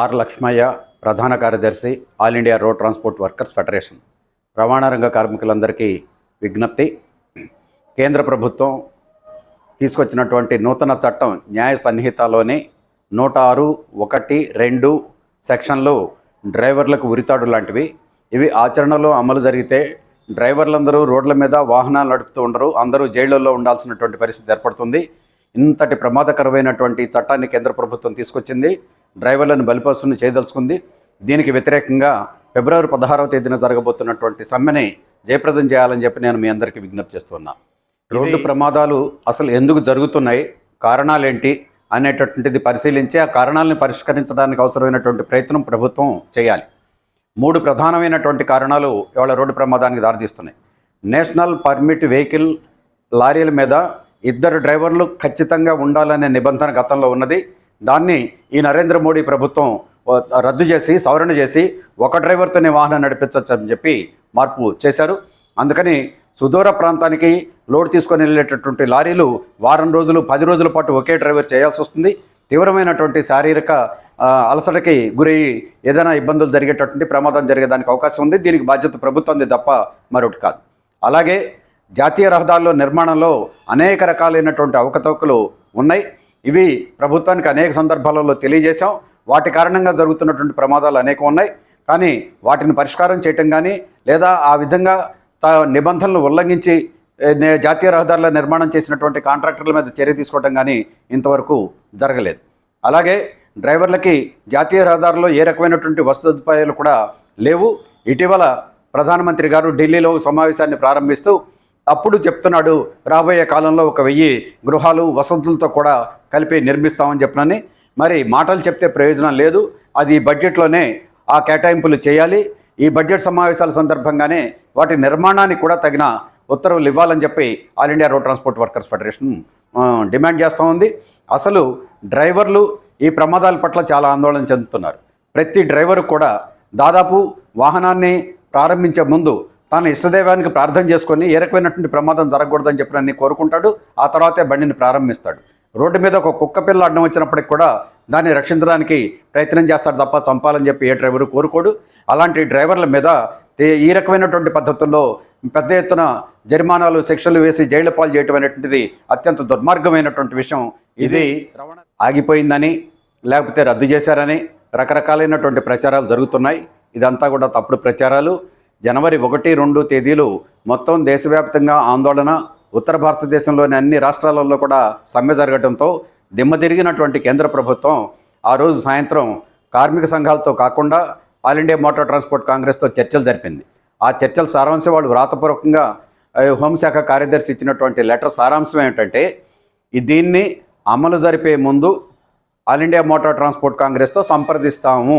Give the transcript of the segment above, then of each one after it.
Are Lakshmaiah ప్రధాన కార్యదర్శి all India road transport workers federation. రవాణా రంగ కార్మికులందరికీ విజ్ఞప్తి. కేంద్ర ప్రభుత్వం తీసుకొచ్చినటువంటి నూతన చట్టం న్యాయ సన్నిహితలోని నూట ఆరు ఒకటి రెండు సెక్షన్లు డ్రైవర్లకు ఉరితాడు లాంటివి. ఇవి ఆచరణలో అమలు జరిగితే డ్రైవర్లందరూ రోడ్ల మీద వాహనాలు నడుపుతూ ఉండరు అందరూ జైళ్ళల్లో ఉండాల్సినటువంటి పరిస్థితి ఏర్పడుతుంది. ఇంతటి ప్రమాదకరమైనటువంటి చట్టాన్ని కేంద్ర ప్రభుత్వం తీసుకొచ్చింది. డ్రైవర్లను బలిపస్తుని చేయదలుచుకుంది. దీనికి వ్యతిరేకంగా ఫిబ్రవరి పదహారవ తేదీన జరగబోతున్నటువంటి సమ్మెని జయప్రదం చేయాలని చెప్పి నేను మీ అందరికీ విజ్ఞప్తి చేస్తున్నా. రోడ్డు ప్రమాదాలు అసలు ఎందుకు జరుగుతున్నాయి? కారణాలేంటి? అనేటటువంటిది పరిశీలించి ఆ కారణాలను పరిష్కరించడానికి అవసరమైనటువంటి ప్రయత్నం ప్రభుత్వం చేయాలి. మూడు ప్రధానమైనటువంటి కారణాలు ఇవాళ రోడ్డు ప్రమాదానికి దారితీస్తున్నాయి. నేషనల్ పర్మిట్ వెహికల్ లారీల మీద ఇద్దరు డ్రైవర్లు ఖచ్చితంగా ఉండాలనే నిబంధన గతంలో ఉన్నది. దాన్ని ఈ నరేంద్ర మోడీ ప్రభుత్వం రద్దు చేసి సవరణ చేసి ఒక డ్రైవర్తోనే వాహనం నడిపించవచ్చు అని చెప్పి మార్పు చేశారు. అందుకని సుదూర ప్రాంతానికి లోడ్ తీసుకొని వెళ్ళేటటువంటి లారీలు వారం రోజులు పది రోజుల పాటు ఒకే డ్రైవర్ చేయాల్సి వస్తుంది. తీవ్రమైనటువంటి శారీరక అలసటకి గురయ్యి ఏదైనా ఇబ్బందులు జరిగేటటువంటి ప్రమాదం జరిగేదానికి అవకాశం ఉంది. దీనికి బాధ్యత ప్రభుత్వంది తప్ప మరొకటి కాదు. అలాగే జాతీయ రహదారుల నిర్మాణంలో అనేక రకాలైనటువంటి అవకతవకలు ఉన్నాయి. ఇవి ప్రభుత్వానికి అనేక సందర్భాలలో తెలియజేశాం. వాటి కారణంగా జరుగుతున్నటువంటి ప్రమాదాలు అనేకం ఉన్నాయి. కానీ వాటిని పరిష్కారం చేయటం కానీ లేదా ఆ విధంగా త- నిబంధనలు ఉల్లంఘించి జాతీయ రహదారుల నిర్మాణం చేసినటువంటి కాంట్రాక్టర్ల మీద చర్య తీసుకోవడం కానీ ఇంతవరకు జరగలేదు. అలాగే డ్రైవర్లకి జాతీయ రహదారుల్లో ఏ రకమైనటువంటి వసతి సదుపాయాలు కూడా లేవు. ఇటీవల ప్రధానమంత్రి గారు ఢిల్లీలో సమావేశాన్ని ప్రారంభిస్తూ అప్పుడు చెప్తున్నాడు రాబోయే కాలంలో ఒక వెయ్యి గృహాలు వసతులతో కూడా కలిపి నిర్మిస్తామని చెప్పినని. మరి మాటలు చెప్తే ప్రయోజనం లేదు. అది బడ్జెట్లోనే ఆ కేటాయింపులు చేయాలి. ఈ బడ్జెట్ సమావేశాల సందర్భంగానే వాటి నిర్మాణానికి కూడా తగిన ఉత్తర్వులు ఇవ్వాలని చెప్పి all India road transport workers federation demand చేస్తూ ఉంది. అసలు డ్రైవర్లు ఈ ప్రమాదాల పట్ల చాలా ఆందోళన చెందుతున్నారు. ప్రతి డ్రైవరు కూడా దాదాపు వాహనాన్ని ప్రారంభించే ముందు తన ఇష్టదైవానికి ప్రార్థన చేసుకొని ఏ రకమైనటువంటి ప్రమాదం జరగకూడదని చెప్పినని కోరుకుంటాడు. ఆ తర్వాతే బండిని ప్రారంభిస్తాడు. రోడ్డు మీద ఒక కుక్క పిల్ల అడ్డం వచ్చినప్పటికి కూడా దాన్ని రక్షించడానికి ప్రయత్నం చేస్తాడు తప్ప చంపాలని చెప్పి ఏ డ్రైవరు కోరుకోడు. అలాంటి డ్రైవర్ల మీద ఈ- ఈ రకమైనటువంటి పద్ధతుల్లో పెద్ద ఎత్తున జరిమానాలు శిక్షలు వేసి జైలు పాలు చేయటం అనేటువంటిది అత్యంత దుర్మార్గమైనటువంటి విషయం. ఇది రవాణా ఆగిపోయిందని లేకపోతే రద్దు చేశారని రకరకాలైనటువంటి ప్రచారాలు జరుగుతున్నాయి. ఇదంతా కూడా తప్పుడు ప్రచారాలు. జనవరి ఒకటి రెండు తేదీలు మొత్తం దేశవ్యాప్తంగా ఆందోళన. ఉత్తర భారతదేశంలోని అన్ని రాష్ట్రాలలో కూడా సమ్మె జరగడంతో దిమ్మతిరిగినటువంటి కేంద్ర ప్రభుత్వం ఆ రోజు సాయంత్రం కార్మిక సంఘాలతో కాకుండా ఆల్ ఇండియా మోటార్ ట్రాన్స్పోర్ట్ కాంగ్రెస్తో చర్చలు జరిపింది. ఆ చర్చల సారాంశం వాళ్ళు వ్రాతపూర్వకంగా హోంశాఖ కార్యదర్శి ఇచ్చినటువంటి లెటర్ సారాంశం ఏమిటంటే దీన్ని అమలు జరిపే ముందు ఆల్ ఇండియా మోటార్ ట్రాన్స్పోర్ట్ కాంగ్రెస్తో సంప్రదిస్తాము.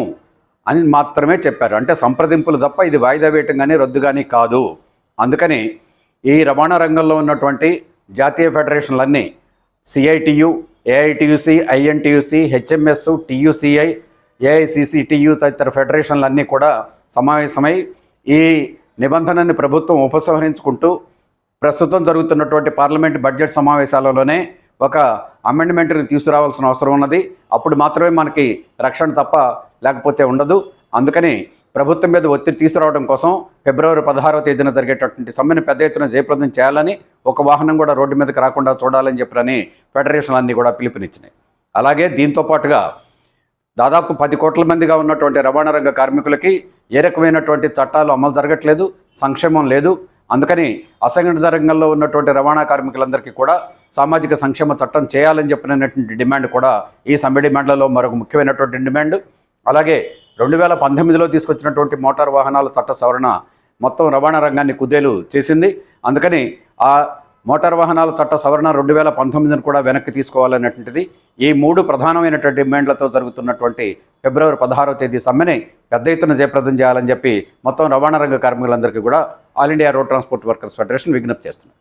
అని మాత్రమే చెప్పారు. అంటే సంప్రదింపులు తప్ప ఇది వాయిదా వేయటం కానీ రద్దు కానీ కాదు. అందుకని ఈ రవాణా రంగంలో ఉన్నటువంటి జాతీయ ఫెడరేషన్లన్నీ CITU AITUC INTUC HMS TUCI AICCTU తదితర ఫెడరేషన్లన్నీ కూడా సమావేశమై ఈ నిబంధనని ప్రభుత్వం ఉపసంహరించుకుంటూ ప్రస్తుతం జరుగుతున్నటువంటి పార్లమెంట్ బడ్జెట్ సమావేశాలలోనే ఒక అమెండ్మెంట్ని తీసుకురావాల్సిన అవసరం ఉన్నది. అప్పుడు మాత్రమే మనకి రక్షణ తప్ప లేకపోతే ఉండదు. అందుకని ప్రభుత్వం మీద ఒత్తిడి తీసుకురావడం కోసం ఫిబ్రవరి పదహారవ తేదీన జరిగేటటువంటి సమ్మెను పెద్ద ఎత్తున జయప్రదం చేయాలని ఒక వాహనం కూడా రోడ్డు మీదకి రాకుండా చూడాలని చెప్పని ఫెడరేషన్లు అన్నీ కూడా పిలుపునిచ్చినాయి. అలాగే దీంతో పాటుగా దాదాపు పది కోట్ల మందిగా ఉన్నటువంటి రవాణా రంగ కార్మికులకి ఏ రకమైనటువంటి చట్టాలు అమలు జరగట్లేదు సంక్షేమం లేదు. అందుకని అసంఘటిత రంగంలో ఉన్నటువంటి రవాణా కార్మికులందరికీ కూడా సామాజిక సంక్షేమ చట్టం చేయాలని చెప్పినటువంటి డిమాండ్ కూడా ఈ సమ్మె డిమాండ్లలో మరొక ముఖ్యమైనటువంటి డిమాండ్. అలాగే రెండు వేల పంతొమ్మిదిలో తీసుకొచ్చినటువంటి మోటార్ వాహనాల చట్ట సవరణ మొత్తం రవాణా రంగాన్ని కుదేలు చేసింది. అందుకని ఆ మోటార్ వాహనాల చట్ట సవరణ రెండు వేల పంతొమ్మిదిని కూడా వెనక్కి తీసుకోవాలనేటువంటిది ఈ మూడు ప్రధానమైనటువంటి డిమాండ్లతో జరుగుతున్నటువంటి ఫిబ్రవరి పదహారవ తేదీ సమ్మెని పెద్ద ఎత్తున జయప్రదం చేయాలని చెప్పి మొత్తం రవాణా రంగ కార్మికులందరికీ కూడా all India road transport workers federation విజ్ఞప్తి చేస్తున్నారు.